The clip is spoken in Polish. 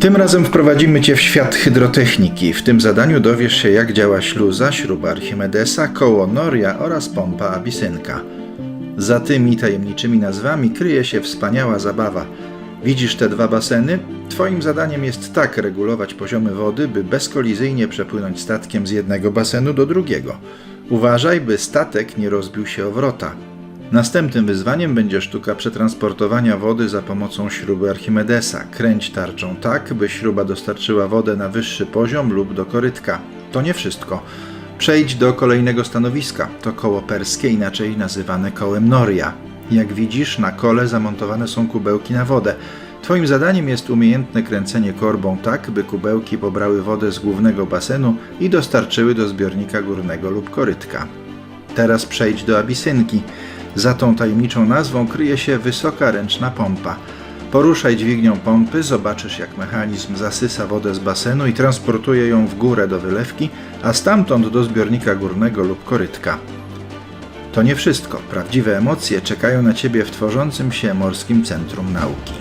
Tym razem wprowadzimy Cię w świat hydrotechniki. W tym zadaniu dowiesz się, jak działa śluza, śruba Archimedesa, koło Noria oraz pompa Abisynka. Za tymi tajemniczymi nazwami kryje się wspaniała zabawa. Widzisz te dwa baseny? Twoim zadaniem jest tak regulować poziomy wody, by bezkolizyjnie przepłynąć statkiem z jednego basenu do drugiego. Uważaj, by statek nie rozbił się o wrota. Następnym wyzwaniem będzie sztuka przetransportowania wody za pomocą śruby Archimedesa. Kręć tarczą tak, by śruba dostarczyła wodę na wyższy poziom lub do korytka. To nie wszystko. Przejdź do kolejnego stanowiska. To koło perskie, inaczej nazywane kołem Noria. Jak widzisz, na kole zamontowane są kubełki na wodę. Twoim zadaniem jest umiejętne kręcenie korbą tak, by kubełki pobrały wodę z głównego basenu i dostarczyły do zbiornika górnego lub korytka. Teraz przejdź do abisynki. Za tą tajemniczą nazwą kryje się wysoka ręczna pompa. Poruszaj dźwignią pompy, zobaczysz jak mechanizm zasysa wodę z basenu i transportuje ją w górę do wylewki, a stamtąd do zbiornika górnego lub korytka. To nie wszystko. Prawdziwe emocje czekają na Ciebie w tworzącym się Morskim Centrum Nauki.